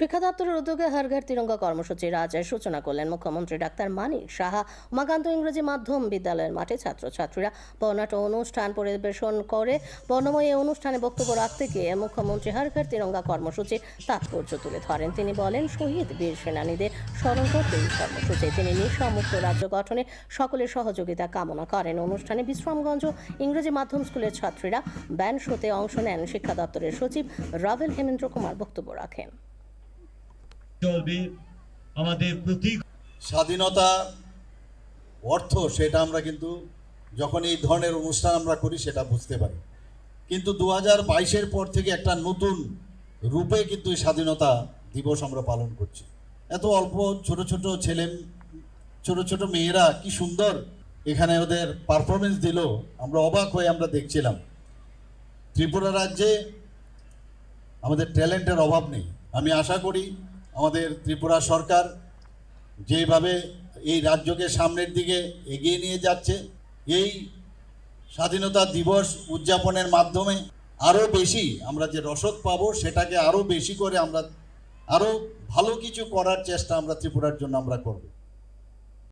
শিক্ষা দপ্তরের উদ্যোগে হর ঘর তিরঙ্গা কর্মসূচির আজ সূচনা করলেন মুখ্যমন্ত্রী ডাক্তার মানিক সাহা। উমাকান্ত ইংরেজি মাধ্যম বিদ্যালয়ের মাঠে ছাত্রছাত্রীরা বর্ণাঢ্য অনুষ্ঠান পরিবেশন করে। বর্ণময় এই অনুষ্ঠানে বক্তব্য রাখতে গিয়ে মুখ্যমন্ত্রী হর ঘর তিরঙ্গা কর্মসূচির তাৎপর্য তুলে ধরেন। তিনি বলেন, শহীদ বীর সেনানীদের স্মরণ করতে এই কর্মসূচি। তিনি নিঃসমুক্ত রাজ্য গঠনে সকলের সহযোগিতা কামনা করেন। অনুষ্ঠানে বিশ্রামগঞ্জ ইংরেজি মাধ্যম স্কুলের ছাত্রীরা ব্যান্ড শোতে অংশ নেন। শিক্ষা দপ্তরের সচিব রাভেল হেমেন্দ্র কুমার বক্তব্য রাখেন। চলবে আমাদের প্রতীক স্বাধীনতা, অর্থ, সেটা আমরা কিন্তু যখন এই ধরনের অনুষ্ঠান আমরা করি, সেটা বুঝতে পারি। কিন্তু দু হাজার বাইশের পর থেকে একটা নতুন রূপে কিন্তু স্বাধীনতা দিবস আমরা পালন করছি। এত অল্প ছোট ছোট ছেলে, ছোট ছোট মেয়েরা কি সুন্দর এখানে ওদের পারফরমেন্স দিল। আমরা অবাক হয়ে আমরা দেখছিলাম। ত্রিপুরা রাজ্যে আমাদের ট্যালেন্টের অভাব নেই। আমি আশা করি আমাদের ত্রিপুরা সরকার যেভাবে এই রাজ্যকে সামনের দিকে এগিয়ে নিয়ে যাচ্ছে, এই স্বাধীনতা দিবস উদযাপনের মাধ্যমে আরও বেশি আমরা যে রসদ পাবো সেটাকে আরও বেশি করে আমরা আরও ভালো কিছু করার চেষ্টা আমরা ত্রিপুরার জন্য আমরা করব।